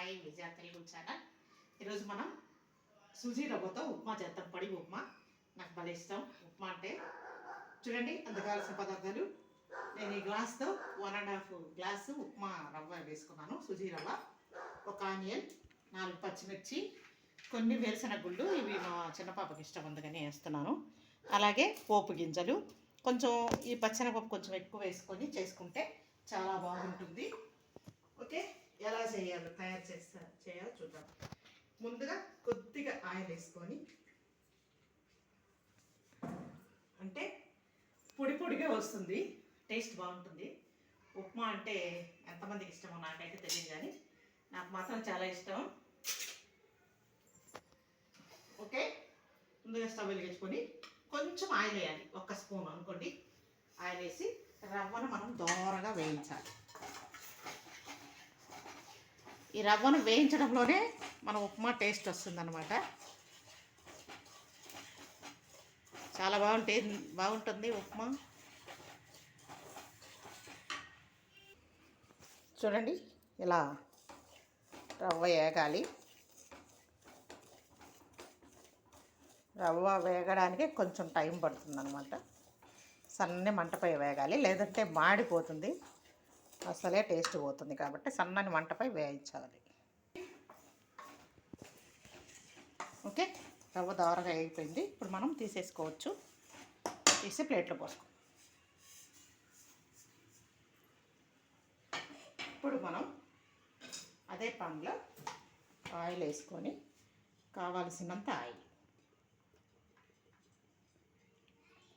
Hi విజయ Telugu channel ఈరోజు మనం సుజీ రవ్వతో ఉప్మా చేద్దాం. పడి ఉప్మా. నాకు భలే ఇష్టం. ఉప్మా అంటే చూడండి అంత కావాల్సిన పదార్థాలు నేను ఈ గ్లాస్తో one and half glass upma రవ్వ వేసుకున్నాను. సుజీ రవ్వ ఒక ఆనియన్ నాలుగు పచ్చిమిర్చి కొన్ని వేరుశనగ గుళ్ళు ఇవి మా చిన్న పాపకి ఇష్టం అందుకని వేస్తున్నాను. అలాగే పోపు గింజలు. కొంచెం ఈ పచ్చనపప్పు కొంచెం ఎక్కువ వేసుకొని చేసుకుంటే చాలా బాగుంటుంది. చేయాలి తయారు చేస్తా చేయాలో చూద్దాం. ముందుగా కొద్దిగా ఆయిల్ వేసుకొని అంటే పొడి పొడిగా వస్తుంది టేస్ట్ బాగుంటుంది. ఉప్మా అంటే ఎంతమందికి ఇష్టమో నాకైతే తెలియదు కానీ నాకు మాత్రం చాలా ఇష్టం. ఓకే? ముందుగా స్టవ్ వెలిగించుకొని కొంచెం ఆయిల్ వేయాలి. ఒక్క స్పూన్ అనుకోండి. ఆయిల్ వేసి రవ్వను మనం దోరగా వేయించాలి. ఈ రవ్వను వేయించడంలోనే మన ఉప్మా టేస్ట్ వస్తుందన్నమాట. చాలా బాగుంటే బాగుంటుంది ఉప్మా. చూడండి ఇలా రవ్వ వేగాలి. రవ్వ వేగడానికి కొంచెం టైం పడుతుందన్నమాట. సన్నని మంటపై వేగాలి లేదంటే మాడిపోతుంది. అసలే టేస్ట్ పోతుంది కాబట్టి సన్నని వంటపై వేయించాలి. ఓకే రవ్వ దారగా అయిపోయింది. ఇప్పుడు మనం తీసేసుకోవచ్చు. తీసి ప్లేట్లో పోసుకో. ఇప్పుడు మనం అదే పండ్లో ఆయిల్ వేసుకొని కావాల్సినంత ఆయిల్.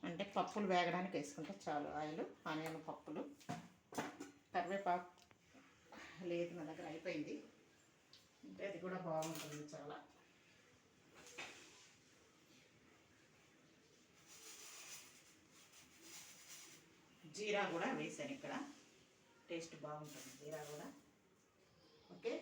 అంటే పప్పులు వేగడానికి వేసుకుంటే చాలు ఆయిల్ ఆనియన్ పప్పులు. కరివేపాకు. లేదు నా దగ్గర అయిపోయింది. అంటే అది కూడా బాగుంటుంది చాలా. జీరా కూడా వేసాను ఇక్కడ. టేస్ట్ బాగుంటుంది జీరా కూడా. ఓకే?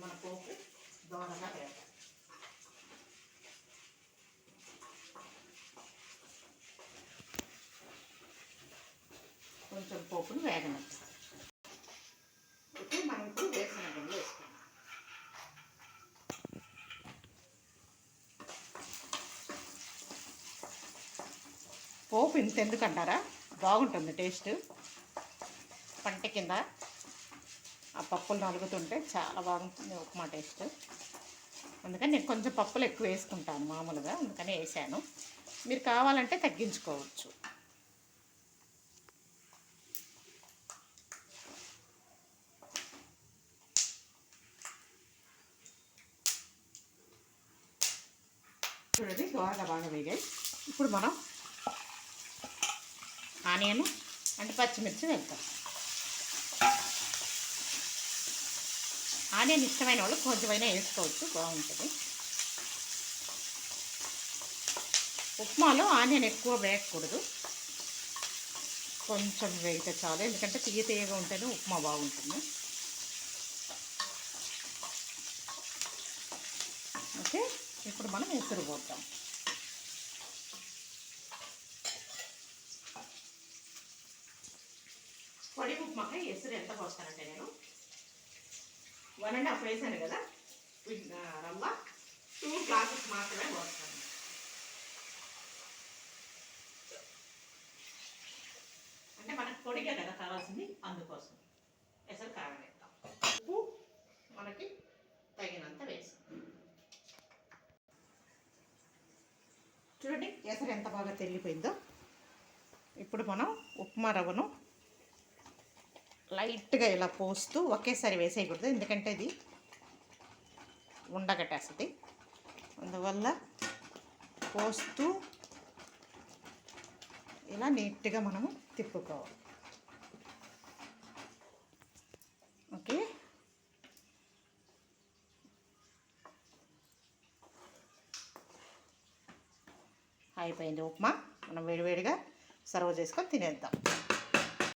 మన పోపు దోరగా వేయాలి కొంచెం పోపును వేగనట్టు ఓకే మనం ఇప్పుడు వేసిన గుండె వేసుకున్నాం పోపు ఇంత ఎందుకంటారా బాగుంటుంది టేస్ట్. పంట కింద ఆ పప్పులు నలుగుతుంటే చాలా బాగుంటుంది ఉప్మా టేస్ట్. అందుకని నేను కొంచెం పప్పులు ఎక్కువ వేసుకుంటాను మామూలుగా అందుకని వేసాను. మీరు కావాలంటే తగ్గించుకోవచ్చు. చూడండి బాగా బాగా వేగాయి. ఇప్పుడు మనం ఆనియన్ అంటే పచ్చిమిర్చి వెళ్తాం ఆనియన్ ఇష్టమైన వాళ్ళు కొంచెమైనా వేసుకోవచ్చు బాగుంటుంది. ఉప్మాలో ఆనియన్ ఎక్కువ వేయకూడదు. కొంచెం వేయితే చాలు ఎందుకంటే తీయ తీయగా ఉంటేనే ఉప్మా బాగుంటుంది. ఓకే ఇప్పుడు మనం ఎసురు పోతాం పొడి ఉప్మాకి ఎసురు ఎంత పోస్తానంటే నేను? వన్ అండ్ హాఫ్ వేసాను కదా? రవ్వ టూ గ్లాసెస్ మాత్రమే పోస్తాను. అంటే మనకు పొడిగా కదా కావాల్సింది అందుకోసం. ఎసరు కారం వేద్దాం. ఉప్పు మనకి తగినంత వేసాం. చూడండి ఎసరు ఎంత బాగా తెల్లిపోయిందో. ఇప్పుడు మనం ఉప్మా రవ్వను లైట్గా ఇలా పోస్తూ ఒకేసారి వేసేయకూడదు. ఎందుకంటే ఇది ఉండగట్టేస్తుంది. అందువల్ల పోస్తూ ఇలా నీట్గా మనము తిప్పుకోవాలి. ఓకే? అయిపోయింది ఉప్మా. మనం వేడివేడిగా సర్వ్ చేసుకొని తినేద్దాం.